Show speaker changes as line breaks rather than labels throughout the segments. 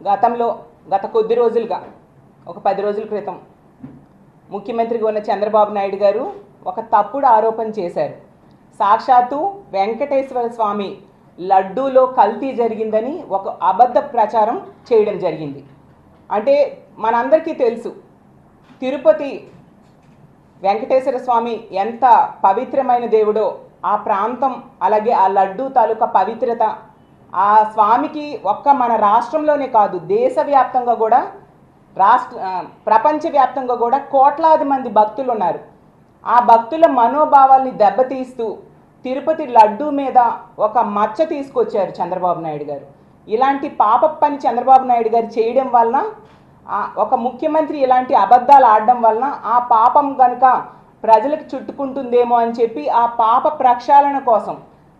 గతంలో గత కొద్ది రోజులుగా ఒక పది రోజుల క్రితం ముఖ్యమంత్రిగా ఉన్న చంద్రబాబు నాయుడు గారు ఒక తప్పుడు ఆరోపణ చేశారు. సాక్షాత్తు వెంకటేశ్వర స్వామి లడ్డూలో కల్తీ జరిగిందని ఒక అబద్ధ ప్రచారం చేయడం జరిగింది. అంటే మనందరికీ తెలుసు తిరుపతి వెంకటేశ్వర స్వామి ఎంత పవిత్రమైన దేవుడో ఆ ప్రాంతం అలాగే ఆ లడ్డూ తాలూకా పవిత్రత ఆ స్వామికి ఒక్క మన రాష్ట్రంలోనే కాదు దేశవ్యాప్తంగా కూడా రాష్ట్ర ప్రపంచవ్యాప్తంగా కూడా కోట్లాది మంది భక్తులు ఉన్నారు ఆ భక్తుల మనోభావాల్ని దెబ్బతీస్తూ తిరుపతి లడ్డు మీద ఒక మచ్చ తీసుకొచ్చారు చంద్రబాబు నాయుడు గారు. ఇలాంటి పాప పని చంద్రబాబు నాయుడు గారు చేయడం వలన ఒక ముఖ్యమంత్రి ఇలాంటి అబద్ధాలు ఆడడం వలన ఆ పాపం కనుక ప్రజలకు చుట్టుకుంటుందేమో అని చెప్పి ఆ పాప ప్రక్షాళన కోసం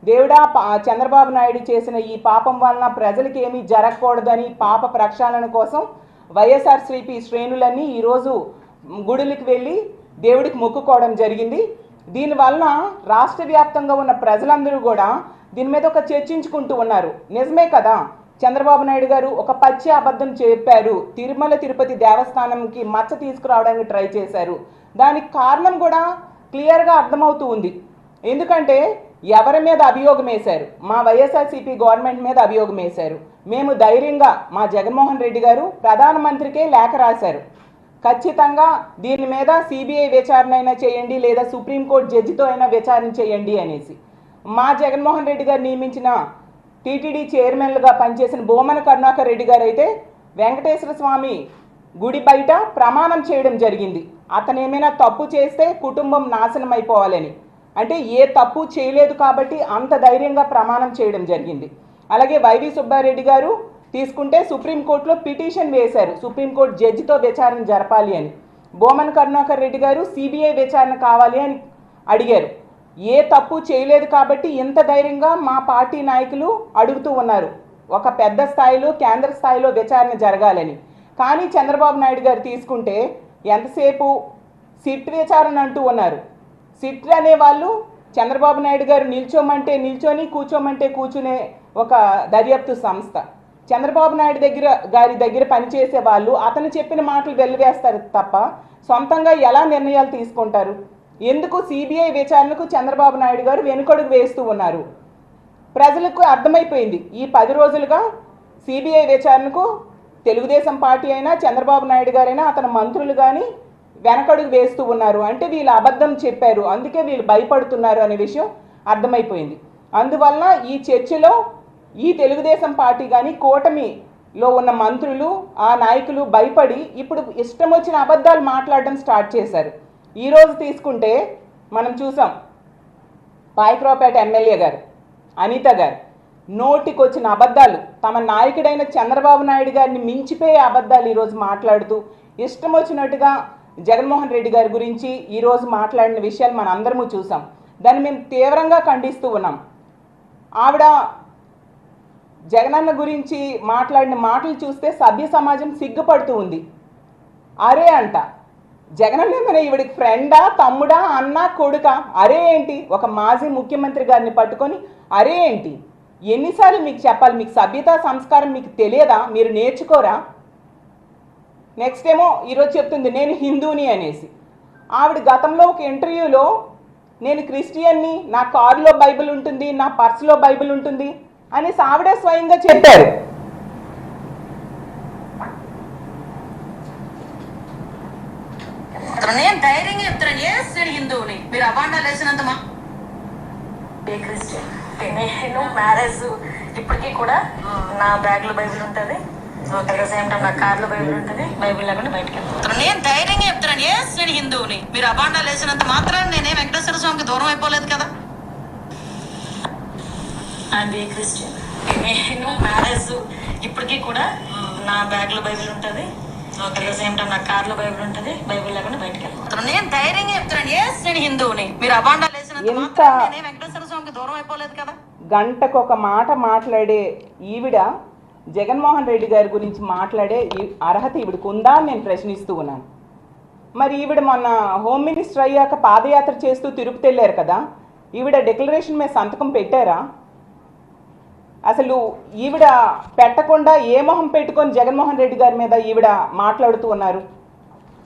దేవుడా పా- చంద్రబాబు నాయుడు చేసిన ఈ పాపం వలన ప్రజలకి ఏమీ జరగకూడదని పాప ప్రక్షాళన కోసం వైఎస్ఆర్ శ్రీపి శ్రేణులన్నీ ఈరోజు గుడులకు వెళ్ళి దేవుడికి మొక్కుకోవడం జరిగింది. దీనివలన రాష్ట్ర వ్యాప్తంగా ఉన్న ప్రజలందరూ కూడా దీని మీద ఒక చర్చించుకుంటూ ఉన్నారు. నిజమే కదా? చంద్రబాబు నాయుడు గారు ఒక పచ్చి అబద్ధం చెప్పారు. తిరుమల తిరుపతి దేవస్థానంకి మచ్చ తీసుకురావడానికి ట్రై చేశారు. దానికి కారణం కూడా క్లియర్గా అర్థమవుతూ ఉంది. ఎందుకంటే ఎవరి మీద అభియోగం వేశారు? మా వైఎస్ఆర్సీపీ గవర్నమెంట్ మీద అభియోగం వేశారు. మేము ధైర్యంగా మా జగన్మోహన్ రెడ్డి గారు ప్రధానమంత్రికే లేఖ రాశారు. ఖచ్చితంగా దీని మీద సిబిఐ విచారణ అయినా చేయండి లేదా సుప్రీంకోర్టు జడ్జితో అయినా విచారణ చేయండి అనేసి. మా జగన్మోహన్ రెడ్డి గారు నియమించిన టీటీడీ చైర్మన్లుగా పనిచేసిన బోమన కరుణాకర్ రెడ్డి గారు అయితే వెంకటేశ్వర స్వామి గుడి బయట ప్రమాణం చేయడం జరిగింది. అతను ఏమైనా తప్పు చేస్తే కుటుంబం నాశనం అయిపోవాలని అంటే ఏ తప్పు చేయలేదు కాబట్టి అంత ధైర్యంగా ప్రమాణం చేయడం జరిగింది. అలాగే వైవి సుబ్బారెడ్డి గారు తీసుకుంటే సుప్రీంకోర్టులో పిటిషన్ వేశారు. సుప్రీంకోర్టు జడ్జితో విచారణ జరపాలి అని. బోమన్ కరుణాకర్ రెడ్డి గారు సిబిఐ విచారణ కావాలి అని అడిగారు. ఏ తప్పు చేయలేదు కాబట్టి ఇంత ధైర్యంగా మా పార్టీ నాయకులు అడుగుతూ ఉన్నారు. ఒక పెద్ద స్థాయిలో కేంద్ర స్థాయిలో విచారణ జరగాలని. కానీ చంద్రబాబు నాయుడు గారు తీసుకుంటే ఎంతసేపు సిట్ విచారణ అంటూ ఉన్నారు. సిట్ అనే వాళ్ళు చంద్రబాబు నాయుడు గారు నిల్చోమంటే నిల్చొని కూర్చోమంటే కూర్చునే ఒక దర్యాప్తు సంస్థ. చంద్రబాబు నాయుడు దగ్గర గారి దగ్గర పనిచేసే వాళ్ళు అతను చెప్పిన మాటలు వెల్లివేస్తారు తప్ప సొంతంగా ఎలా నిర్ణయాలు తీసుకుంటారు? ఎందుకు సిబిఐ విచారణకు చంద్రబాబు నాయుడు గారు వెనుకడుగు వేస్తూ ఉన్నారు? ప్రజలకు అర్థమైపోయింది. ఈ పది రోజులుగా సిబిఐ విచారణకు తెలుగుదేశం పార్టీ అయినా చంద్రబాబు నాయుడు గారైనా అతని మంత్రులు కానీ వెనకడుగు వేస్తూ ఉన్నారు. అంటే వీళ్ళు అబద్ధం చెప్పారు. అందుకే వీళ్ళు భయపడుతున్నారు అనే విషయం అర్థమైపోయింది. అందువల్ల ఈ చర్చలో ఈ తెలుగుదేశం పార్టీ కానీ కూటమిలో ఉన్న మంత్రులు ఆ నాయకులు భయపడి ఇప్పుడు ఇష్టం వచ్చిన అబద్ధాలు మాట్లాడడం స్టార్ట్ చేశారు. ఈరోజు తీసుకుంటే మనం చూసాం. పాయక్రావుపేట ఎమ్మెల్యే గారు అనిత గారు నోటికొచ్చిన అబద్ధాలు. తమ నాయకుడైన చంద్రబాబు నాయుడు గారిని మించిపోయే అబద్ధాలు ఈరోజు మాట్లాడుతూ ఇష్టం వచ్చినట్టుగా జగన్మోహన్ రెడ్డి గారి గురించి ఈరోజు మాట్లాడిన విషయాలు మన అందరము చూసాం. దాన్ని మేము తీవ్రంగా ఖండిస్తూ ఉన్నాం. ఆవిడ జగనన్న గురించి మాట్లాడిన మాటలు చూస్తే సభ్య సమాజం సిగ్గుపడుతూ ఉంది. అరే అంట జగనన్న ఏమైనా ఈవిడికి ఫ్రెండా తమ్ముడా అన్న కొడుక? అరే ఏంటి? ఒక మాజీ ముఖ్యమంత్రి గారిని పట్టుకొని అరే ఏంటి? ఎన్నిసార్లు మీకు చెప్పాలి మీకు సభ్యత సంస్కారం మీకు తెలియదా? మీరు నేర్చుకోరా? నెక్స్ట్ ఏమో ఈరోజు చెప్తుంది నేను హిందూని అనేసి. ఆవిడ గతంలో ఒక ఇంటర్వ్యూలో నేను క్రిస్టియన్ని నా కారులో బైబిల్ ఉంటుంది నా పర్సులో బైబిల్ ఉంటుంది అనేసి ఆవిడే స్వయంగా చెప్పారు.
నేను ధైర్యంగా చెప్తున్నాను ఏ నేను హిందువుని మీరు వేసినంత మా
క్రిస్టియన్? నేను మ్యారేజ్ ఇప్పటికీ కూడా నా బ్యాగ్లో బైబిల్ ఉంటది. సేమ్ టైం నా కార్లో బైబిల్ ఉంటది బైబిల్ లేకుండా బయటకి వెళ్తాను
అతను నేను ధైర్యంగా చెప్తున్నాను ఏ నేను హిందువుని. మీరు అబాండాలు వేసినంత మాత్రం నేనే వెంకటేశ్వర స్వామికి దూరం అయిపోలేదు కదా.
అండ్ ఏ క్రిస్టియన్ నేను మ్యారేజ్ ఇప్పటికీ కూడా నా బ్యాగ్లో బైబిల్ ఉంటది. సేమ్ టైం నా కార్లో బైబిల్ ఉంటది బైబిల్ లేకుండా బయటకి వెళ్తాను
అతను నేను ధైర్యంగా చెప్తున్నాను ఏ నేను హిందువుని. మీరు అబాండాలు వేసినంత
ఎంత-
మాత్రం నేనే వెంకటేశ్వర స్వామికి దూరం అయిపోలేదు కదా.
గంటకు ఒక మాట మాట్లాడే ఈవిడ జగన్మోహన్ రెడ్డి గారి గురించి మాట్లాడే ఈ అర్హత ఈవిడకు ఉందా అని నేను ప్రశ్నిస్తూ ఉన్నాను. మరి ఈవిడ మొన్న హోమ్ మినిస్టర్ అయ్యాక పాదయాత్ర చేస్తూ తిరుపతి వెళ్ళారు కదా ఈవిడ డిక్లరేషన్ మీద సంతకం పెట్టారా? అసలు ఈవిడ పెట్టకుండా ఏ మొహం పెట్టుకొని జగన్మోహన్ రెడ్డి గారి మీద ఈవిడ మాట్లాడుతూ ఉన్నారు?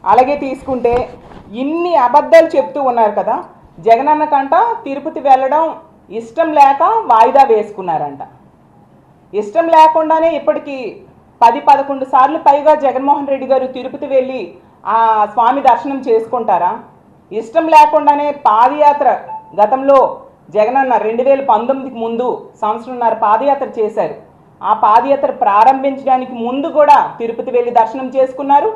అలాగే తీసుకుంటే ఇన్ని అబద్ధాలు చెప్తూ ఉన్నారు కదా జగనన్న కంట తిరుపతి వెళ్ళడం ఇష్టం లేక వాయిదా వేసుకున్నారంట. ఇష్టం లేకుండానే ఇప్పటికి పది పదకొండు సార్లు పైగా జగన్మోహన్ రెడ్డి గారు తిరుపతి వెళ్ళి ఆ స్వామి దర్శనం చేసుకుంటారా? ఇష్టం లేకుండానే పాదయాత్ర గతంలో జగనన్న రెండు వేల పంతొమ్మిదికి ముందు సంవత్సరంన్నర పాదయాత్ర చేశారు. ఆ పాదయాత్ర ప్రారంభించడానికి ముందు కూడా తిరుపతి వెళ్ళి దర్శనం చేసుకున్నారు.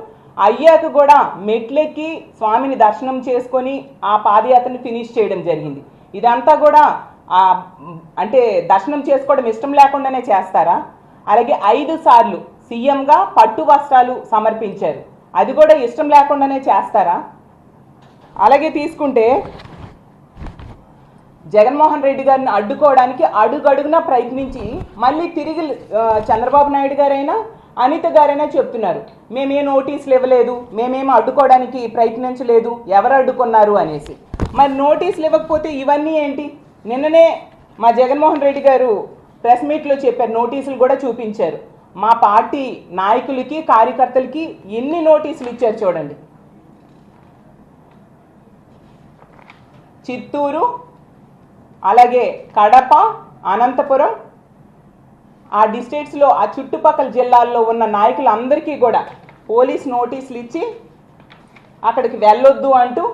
అయ్యాక కూడా మెట్లెక్కి స్వామిని దర్శనం చేసుకొని ఆ పాదయాత్రను ఫినిష్ చేయడం జరిగింది. ఇదంతా కూడా అంటే దర్శనం చేసుకోవడం ఇష్టం లేకుండానే చేస్తారా? అలాగే ఐదు సార్లు సీఎంగా పట్టు వస్త్రాలు సమర్పించారు. అది కూడా ఇష్టం లేకుండానే చేస్తారా? అలాగే తీసుకుంటే జగన్మోహన్ రెడ్డి గారిని అడ్డుకోవడానికి అడుగడుగునా ప్రయత్నించి మళ్ళీ తిరిగి చంద్రబాబు నాయుడు గారైనా అనిత గారైనా చెప్తున్నారు. మేమే నోటీసులు ఇవ్వలేదు మేమేమి అడ్డుకోవడానికి ప్రయత్నించలేదు ఎవరు అడ్డుకున్నారు అనేసి. మరి నోటీసులు ఇవ్వకపోతే ఇవన్నీ ఏంటి? నిన్ననే మా జగన్మోహన్ రెడ్డి గారు ప్రెస్ మీట్లో చెప్పారు నోటీసులు కూడా చూపించారు. మా పార్టీ నాయకులకి కార్యకర్తలకి ఎన్ని నోటీసులు ఇచ్చారు చూడండి. చిత్తూరు అలాగే కడప అనంతపురం ఆ డిస్ట్రిక్ట్స్లో ఆ చుట్టుపక్కల జిల్లాల్లో ఉన్న నాయకులందరికీ కూడా పోలీస్ నోటీసులు ఇచ్చి అక్కడికి వెళ్ళొద్దు అంటూ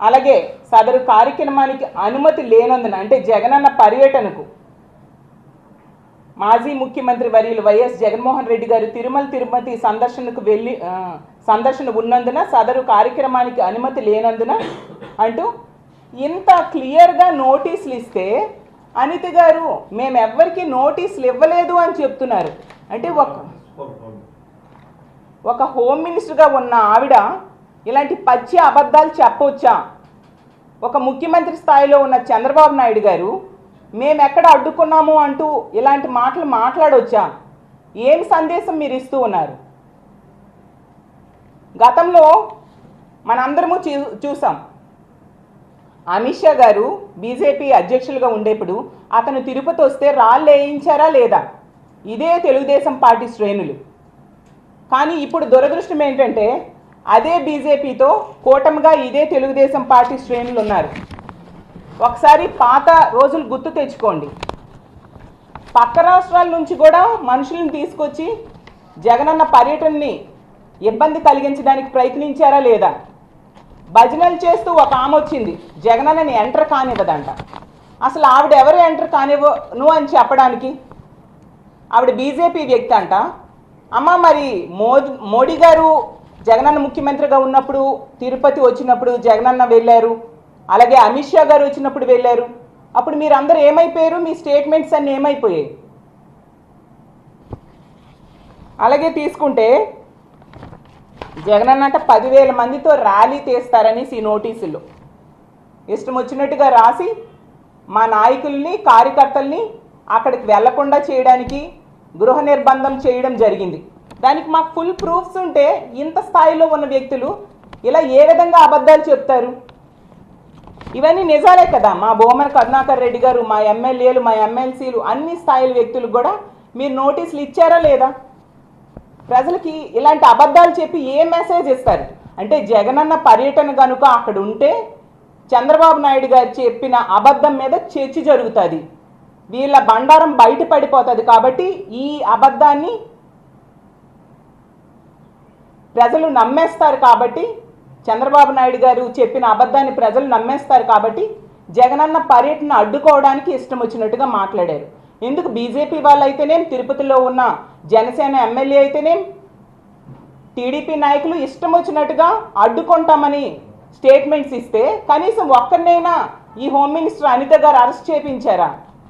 అలాగే సదరు కార్యక్రమానికి అనుమతి లేనందున అంటే జగనన్న పర్యటనకు మాజీ ముఖ్యమంత్రి వర్యులు వైఎస్ జగన్మోహన్ రెడ్డి గారు తిరుమల తిరుపతి సందర్శనకు వెళ్ళి సందర్శన ఉన్నందున సదరు కార్యక్రమానికి అనుమతి లేనందున అంటూ ఇంత క్లియర్గా నోటీసులు ఇస్తే అనిత గారు మేమెవ్వరికి నోటీసులు ఇవ్వలేదు అని చెప్తున్నారు. అంటే ఒక ఒక హోమ్ మినిస్టర్గా ఉన్న ఆవిడ ఇలాంటి పచ్చి అబద్ధాలు చెప్పవచ్చా ఒక ముఖ్యమంత్రి స్థాయిలో ఉన్న చంద్రబాబు నాయుడు గారు మేము ఎక్కడ అడ్డుకున్నాము? అంటూ ఇలాంటి మాటలు మాట్లాడవచ్చా ఏం సందేశం మీరు ఇస్తూ ఉన్నారు? గతంలో మనందరము చూ చూసాం. అమిత్ షా గారు బీజేపీ అధ్యక్షులుగా ఉండేప్పుడు అతను తిరుపతి వస్తే రాళ్ళు వేయించారా లేదా? ఇదే తెలుగుదేశం పార్టీ శ్రేణులు. కానీ ఇప్పుడు దురదృష్టం ఏంటంటే అదే బీజేపీతో కూటమిగా ఇదే తెలుగుదేశం పార్టీ శ్రేణులు ఉన్నారు. ఒకసారి పాత రోజులు గుర్తు తెచ్చుకోండి. పక్క రాష్ట్రాల నుంచి కూడా మనుషులను తీసుకొచ్చి జగనన్న పర్యటనని ఇబ్బంది కలిగించడానికి ప్రయత్నించారా లేదా? భజనలు చేస్తూ ఒక ఆమె వచ్చింది. జగనన్నని ఎంటర్ కానివ్వదంట. అసలు ఆవిడ ఎవరు ఎంటర్ కానివ్వను అని చెప్పడానికి? ఆవిడ బీజేపీ వ్యక్తి అంట. అమ్మ మరి మోదీ మోడీ గారు జగనన్న ముఖ్యమంత్రిగా ఉన్నప్పుడు తిరుపతి వచ్చినప్పుడు జగనన్న వెళ్ళారు. అలాగే అమిత్ షా గారు వచ్చినప్పుడు వెళ్ళారు. అప్పుడు మీరు అందరూ ఏమైపోయారు? మీ స్టేట్మెంట్స్ అన్నీ ఏమైపోయాయి? అలాగే తీసుకుంటే జగనన్న అంటే పదివేల మందితో ర్యాలీ తీస్తారనేసి ఈ నోటీసులు ఇష్టం వచ్చినట్టుగా రాసి మా నాయకుల్ని కార్యకర్తల్ని అక్కడికి వెళ్ళకుండా చేయడానికి గృహ నిర్బంధం చేయడం జరిగింది. దానికి మాకు ఫుల్ ప్రూఫ్స్ ఉంటే ఇంత స్థాయిలో ఉన్న వ్యక్తులు ఇలా ఏ విధంగా అబద్ధాలు చెప్తారు? ఇవన్నీ నిజాలే కదా. మా బోమన్ కరుణాకర్ రెడ్డి గారు మా ఎమ్మెల్యేలు మా ఎమ్మెల్సీలు అన్ని స్థాయిల వ్యక్తులు కూడా మీరు నోటీసులు ఇచ్చారా లేదా? ప్రజలకి ఇలాంటి అబద్ధాలు చెప్పి ఏ మెసేజ్ ఇస్తారు? అంటే జగనన్న పర్యటన కనుక అక్కడ ఉంటే చంద్రబాబు నాయుడు గారు చెప్పిన అబద్ధం మీద చర్చ జరుగుతుంది. వీళ్ళ బండారం బయట పడిపోతుంది కాబట్టి ఈ అబద్ధాన్ని ప్రజలు నమ్మేస్తారు కాబట్టి చంద్రబాబు నాయుడు గారు చెప్పిన అబద్ధాన్ని ప్రజలు నమ్మేస్తారు కాబట్టి జగనన్న పర్యటన అడ్డుకోవడానికి ఇష్టం వచ్చినట్టుగా మాట్లాడారు. ఎందుకు బీజేపీ వాళ్ళు అయితేనేం తిరుపతిలో ఉన్న జనసేన ఎమ్మెల్యే అయితేనేం టీడీపీ నాయకులు ఇష్టం వచ్చినట్టుగా అడ్డుకుంటామని స్టేట్మెంట్స్ ఇస్తే కనీసం ఒక్కరినైనా ఈ హోమ్ మినిస్టర్ అనిత గారు అరెస్ట్ చేపించారా?